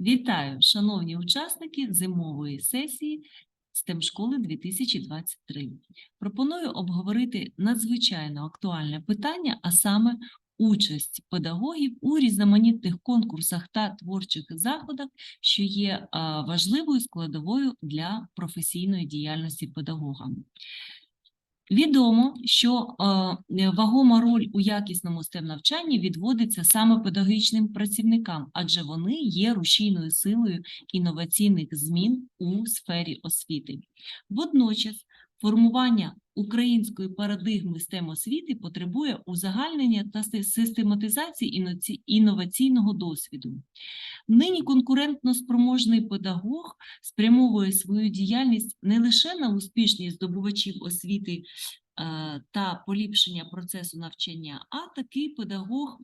Вітаю, шановні учасники зимової сесії STEM школи 2023. Пропоную обговорити надзвичайно актуальне питання, а саме участь педагогів у різноманітних конкурсах та творчих заходах, що є важливою складовою для професійної діяльності педагога. Відомо, що е, вагома роль у якісному STEM навчанні відводиться саме педагогічним працівникам, адже вони є рушійною силою інноваційних змін у сфері освіти. Водночас формування української парадигми STEM освіти потребує узагальнення та систематизації інноваційного досвіду. Нині конкурентно спроможний педагог спрямовує свою діяльність не лише на успішність здобувачів освіти е, та поліпшення процесу навчання, а такий педагог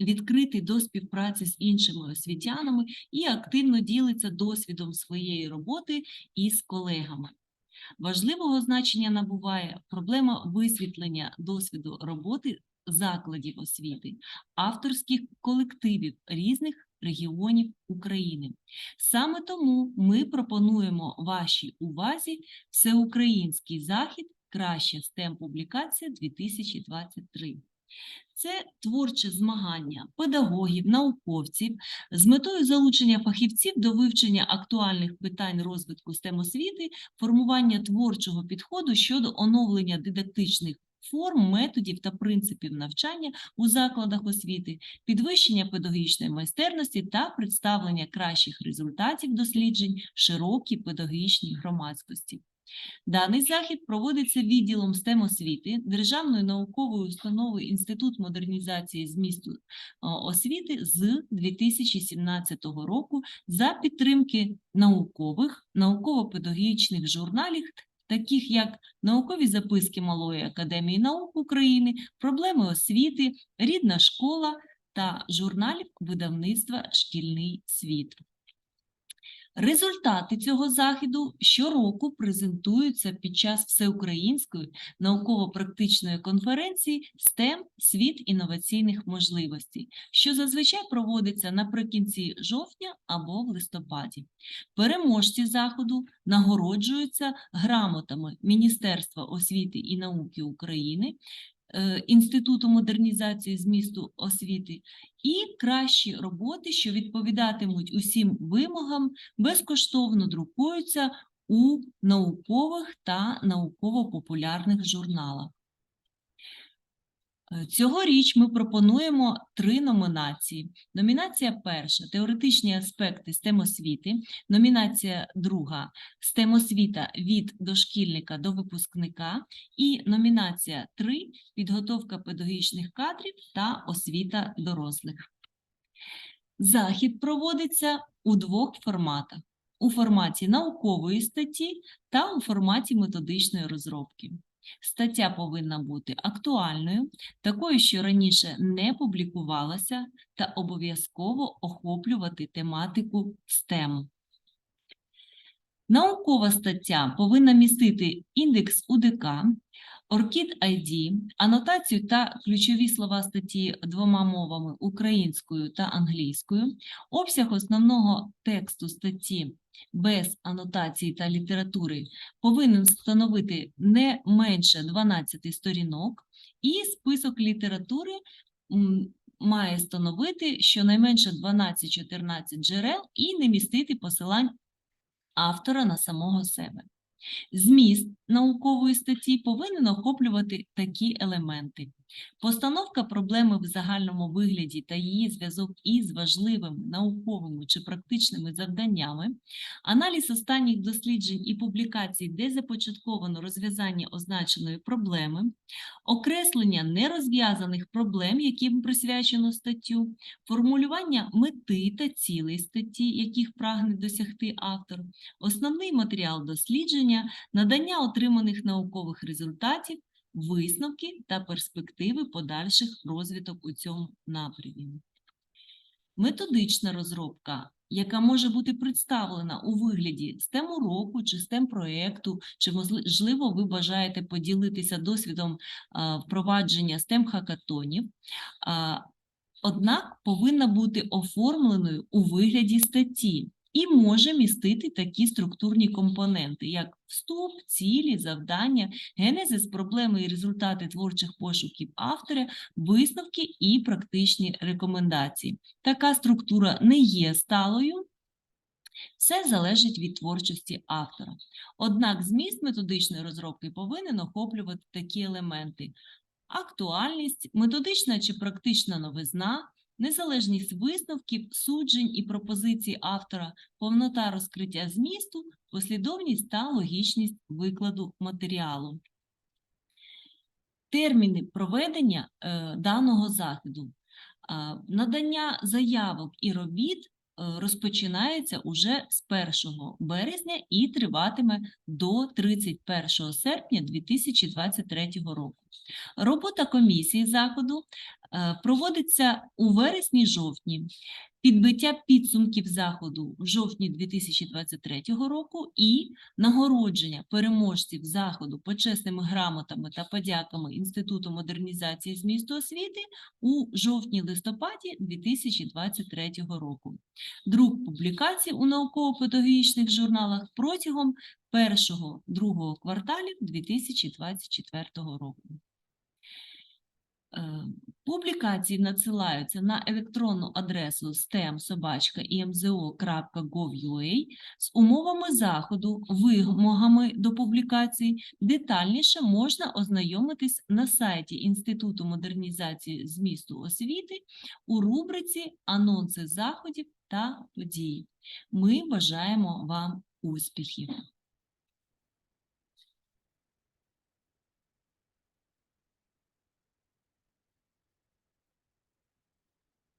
відкритий до співпраці з іншими освітянами і активно ділиться досвідом своєї роботи із колегами. Важливого значення набуває проблема висвітлення досвіду роботи закладів освіти, авторських колективів різних регіонів України. Саме тому ми пропонуємо вашій увазі всеукраїнський захід Краща STEM публікація 2023. Це творче змагання педагогів, науковців з метою залучення фахівців до вивчення актуальних питань розвитку STEM освіти, формування творчого підходу щодо оновлення дидактичних форм, методів та принципів навчання у закладах освіти, підвищення педагогічної майстерності та представлення кращих результатів досліджень широкій педагогічній громадськості. Даний захід проводиться відділом STEM освіти Державною науковою установою Інститут модернізації змісту е, освіти з 2017 року за підтримки наукових, науково-педагогічних журналів, таких як Наукові записки Малої академії наук України, Проблеми освіти, Рідна школа та журналів видавництва Шкільний світ. Результати цього заходу щороку презентуються під час всеукраїнської науково-практичної конференції STEM Світ інноваційних можливостей, що зазвичай проводиться наприкінці жовтня або в листопаді. Переможці заходу нагороджуються грамотами Міністерства освіти і науки України, Інституту модернізації змісту освіти і кращі роботи, що відповідатимуть усім вимогам, безкоштовно друкуються у наукових та науково-популярних журналах. Е, Цьогоріч ми пропонуємо три номінації. Номінація перша теоретичні аспекти STEM освіти. Номінація друга STEM освіта від дошкільника до випускника. І номінація 3 підготовка педагогічних кадрів та освіта дорослих. Захід проводиться у двох форматах: у форматі наукової статті та у форматі методичної розробки. Стаття повинна бути актуальною, такою, що раніше не публікувалася, та обов'язково охоплювати тематику STEM. Наукова стаття повинна містити індекс УДК, ORCID ID, анотацію та ключові слова статті двома мовами українською та англійською, обсяг основного тексту статті без анотації та літератури повинен становити не менше 12 сторінок, і список літератури має становити щонайменше 12-14 джерел і не містити посилань автора на самого себе. Зміст наукової статті повинен охоплювати такі елементи. Постановка проблеми в загальному вигляді та її зв'язок із важливими науковими чи практичними завданнями, аналіз останніх досліджень і публікацій, де започатковано розв'язання означеної проблеми, окреслення нерозв'язаних проблем, яким присвячено статтю, формулювання мети та цілей статті, яких прагне досягти автор, основний матеріал дослідження, надання отриманих наукових результатів, висновки та перспективи подальших розвиток у цьому напрямі. Методична розробка, яка може бути представлена у вигляді STEM уроку чи STEM проєкту, чи можливо ви бажаєте поділитися досвідом впровадження STEM хакатонів. Однак повинна бути оформленою у вигляді статті і може містити такі структурні компоненти, як вступ, цілі, завдання, генезис, проблеми і результати творчих пошуків автора, висновки і практичні рекомендації. Така структура не є сталою. Все залежить від творчості автора. Однак зміст методичної розробки повинен охоплювати такі елементи: актуальність, методична чи практична новизна, незалежність висновків, суджень і пропозицій автора, повнота розкриття змісту, послідовність та логічність викладу матеріалу. Терміни проведення е, даного заходу. Надання заявок і робіт е, розпочинається уже з 1 березня і триватиме до 31 серпня 2023 року. Робота комісії заходу проводиться у вересні-жовтні. Підбиття підсумків заходу в жовтні 2023 року і нагородження переможців заходу почесними грамотами та подяками Інституту модернізації змісту освіти у жовтні-листопаді 2023 року. Друк публікацій у науково-педагогічних журналах протягом першого-другого кварталів 2024 року. Е, Публікації надсилаються на електронну адресу stem.imzo.gov.ua з умовами заходу, вимогами до публікацій. Детальніше можна ознайомитись на сайті Інституту модернізації змісту освіти у рубриці Анонси заходів та подій. Ми бажаємо вам успіхів!